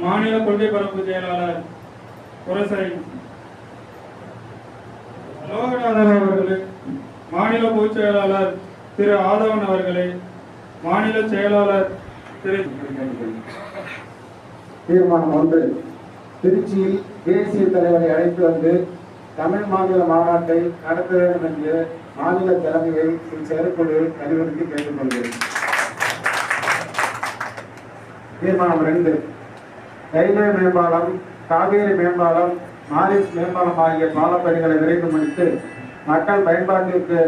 மாநில கொள்கை பரப்பு செயலாளர் புரசை லோகநாதன் அவர்களே மாநில பொதுச் செயலாளர் திரு ஆதவன் அவர்களே மாநில செயலாளர் திரு தீர்மானம் ஒன்று. திருச்சியில் தேசிய தலைவரை அழைத்து வந்து தமிழ் மாநில மாநாட்டை நடத்த வேண்டும் என்று மாநில தலைமையை செயற்குழு அறிவுறுத்தி கேட்டுக்கொள்கிறேன். தீர்மானம் ரெண்டு. ரயில்வே மேம்பாலம் காவேரி மேம்பாலம் மாரிஸ் மேம்பாலம் ஆகிய பாலப்பணிகளை விரைந்து முடித்து மக்கள் பயன்பாட்டிற்கு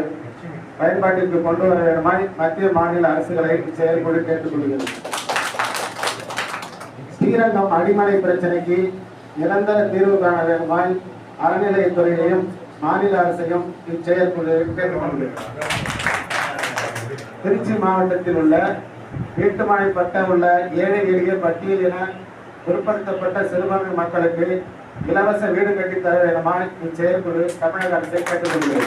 பயன்பாட்டிற்கு கொண்டு வர வேண்டுமாய் மத்திய மாநில அரசுகளை செயல்படு கேட்டுக்கொள்கிறது. ஸ்ரீரங்கம் அடிமனை பிரச்சனைக்கு நிரந்தர தீர்வு காண வேண்டுமாய் அறநிலையத்துறையையும் மாநில அரசையும் இச்செயற்குழு கேட்டுக்கொள்கிறது திருச்சி மாவட்டத்தில் உள்ள வீட்டுமனை பட்ட உள்ள ஏழை எளிய பட்டியலின பிற்படுத்தப்பட்ட சிறுபான்மை மக்களுக்கு இலவச வீடு கட்டித் தர வேண்டுமாய் இச்செயற்குழு தமிழக அரசை கேட்டுக்கொள்கிறது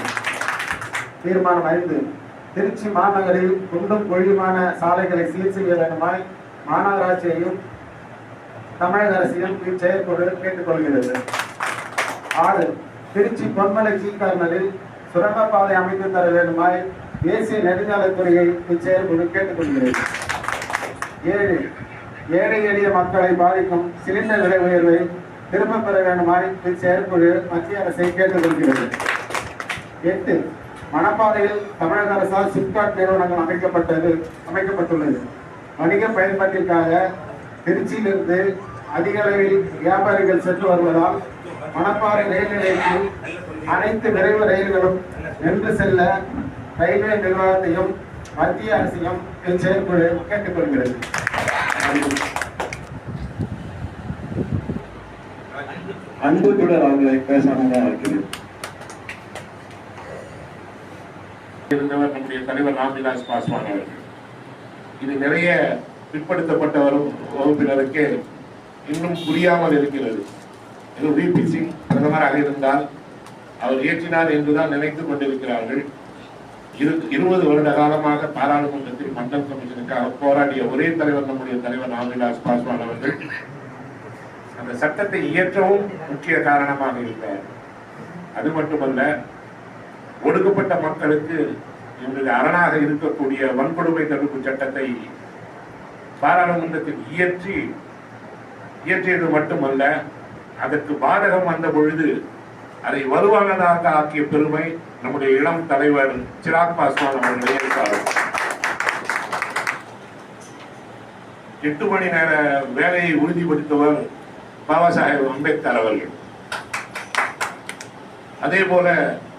தீர்மானம் ஐந்து. திருச்சி மாநகரில் குண்டும் குழியுமான சாலைகளை சீர் செய்ய வேண்டுமாய் மாநகராட்சியையும் தமிழக அரசையும் இச்செயற்குழு கேட்டுக்கொள்கிறது. ஆறு. திருச்சி பொன்மலை கீழ்கார்னலில் சுரங்கப்பாதை அமைத்து தர வேண்டுமாய் தேசிய நெடுஞ்சாலைத்துறையை இச்செயற்குழு கேட்டுக்கொள்கிறது ஏழு. ஏழை எளிய மக்களை பாதிக்கும் சிலிண்டர் விலை உயர்வை திரும்பப் பெற வேண்டுமாய் இச்செயற்குழு மத்திய அரசை கேட்டுக்கொள்கிறது. எட்டு மணப்பாறையில் தமிழக அரசால் சிப்காட் நிறுவனங்கள் அமைக்கப்பட்டது அமைக்கப்பட்டுள்ளது. வணிக பயன்பாட்டிற்காக திருச்சியிலிருந்து அதிக அளவில் வியாபாரிகள் சென்று வருவதால் மணப்பாறை ரயில் நிலையத்தில் அனைத்து விரைவு ரயில்களும் நின்று செல்ல ரயில்வே நிர்வாகத்தையும் மத்திய அரசையும் இச்செயற்குழு கேட்டுக்கொள்கிறது. அன்புடன் அவங்களை பேசாமதான் இருக்குது இருந்தவர் நம்முடைய தலைவர் ராம்விலாஸ் பாஸ்வான் அவர்கள். இது நிறைய பிற்படுத்தப்பட்டவரும் வகுப்பினருக்கு இன்னும் புரியாமல் இருக்கிறது. இது விபி சிங் பிரதமராக இருந்தால் அவர் ஏற்றினார் என்றுதான் நினைத்துக் கொண்டிருக்கிறார்கள். இரு இருபது வருட காலமாக பாராளுமன்றத்தில் மண்டல் கமிஷனுக்காக போராடிய ஒரே தலைவர் நம்முடைய தலைவர் ராம்விலாஸ் பாஸ்வான் அவர்கள் அந்த சட்டத்தை இயற்றவும் முக்கிய காரணமாக இருந்தார். அது மட்டுமல்ல ஒடுக்கப்பட்ட மக்களுக்கு இவர்கள் அரணாக இருக்கக்கூடிய வன்கொடுமை தடுப்பு சட்டத்தை பாராளுமன்றத்தில் இயற்றி இயற்றியது மட்டுமல்ல அதற்கு பாதகம் வந்த பொழுது அதை வலுவானதாக ஆக்கிய பெருமை நம்முடைய இளம் தலைவர் சிராக் பாஸ்வான் அவர்களே எட்டு மணி நேர வேலையை உறுதிப்படுத்தவர் பாபா சாஹேப் அம்பேத்கர் அவர்கள். அதே போல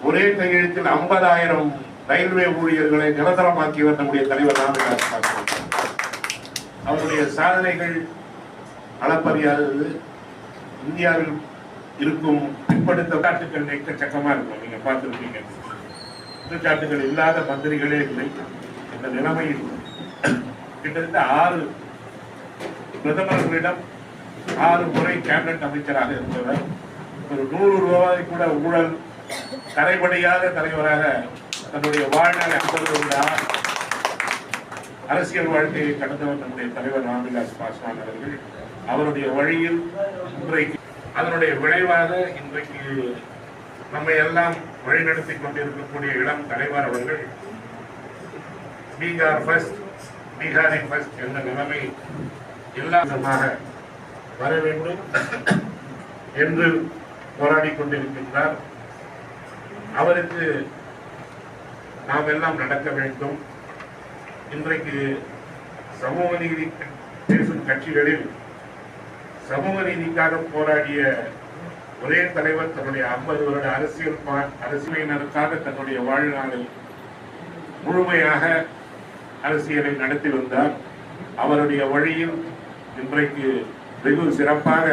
ஒரே கையெழுத்தில் ஐம்பதாயிரம் ரயில்வே ஊழியர்களை நிரந்தரமாக்கியவர் நம்முடைய தலைவர் ராமதாஸ் அவருடைய சாதனைகள் அளப்பறியாதது. இந்தியாவில் இருக்கும் பிற்படுத்த காட்டுகள் எக்கச்சக்கமா இருக்கும். நீங்க பார்த்துருப்பீங்க. குற்றச்சாட்டுகள் இல்லாத மந்திரிகளே இல்லை. இந்த நிலைமையில் கிட்டத்தட்ட ஆறு பிரதமர்களிடம் ஆறு முறை கேபினட் அமைச்சராக இருந்தவர். ஒரு நூறு ரூபாய் கூட ஊழல் தரைபடியாத தலைவராக தன்னுடைய வாழ்நாளை அமர்ந்திருந்தார் அரசியல் வாழ்க்கையை கடந்தவர் நம்முடைய தலைவர் ராம்விலாஸ் பாஸ்வான் அவர்கள். அவருடைய வழியில் இன்றைக்கு அதனுடைய விளைவாக இன்றைக்கு நம்மை எல்லாம் வழிநடத்தி கொண்டிருக்கக்கூடிய இளம் தலைவர் அவர்கள் பீகார் ஃபர்ஸ்ட் பீகாரின் ஃபர்ஸ்ட் என்ற நிலைமை எல்லா விதமாக வர வேண்டும் என்று போராடி கொண்டிருக்கின்றார். அவருக்கு நாம் எல்லாம் நடக்க வேண்டும். இன்றைக்கு சமூக நீதி பேசும் கட்சிகளில் சமூக நீதிக்காக போராடிய ஒரே தலைவர் தன்னுடைய ஐம்பது வருட அரசியல் பா- அரசியலினருக்காக தன்னுடைய வாழ்நாளில் முழுமையாக அரசியலை நடத்தி வந்தார். அவருடைய வழியில் இன்றைக்கு வெகு சிறப்பாக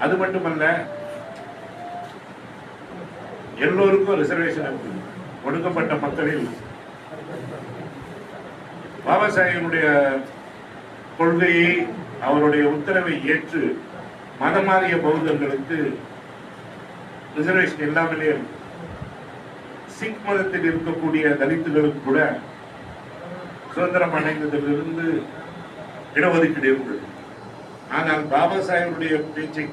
அது மட்டுமல்ல எல்லோருக்கும் ரிசர்வேஷன் ஒடுக்கப்பட்ட மக்களில் பாபா சாஹிபுடைய கொள்கையை அவருடைய உத்தரவை ஏற்று மதமாறிய பௌத்தர்களுக்கு ரிசர்வேஷன் இல்லாமலே சிக் மதத்தில் இருக்கக்கூடிய தலித்துகளுக்கு கூட சுதந்திரம் அடைந்ததிலிருந்து இடஒதுக்கீடு இருந்தது ஆனால் பாபா சாஹிபுடைய பேச்சை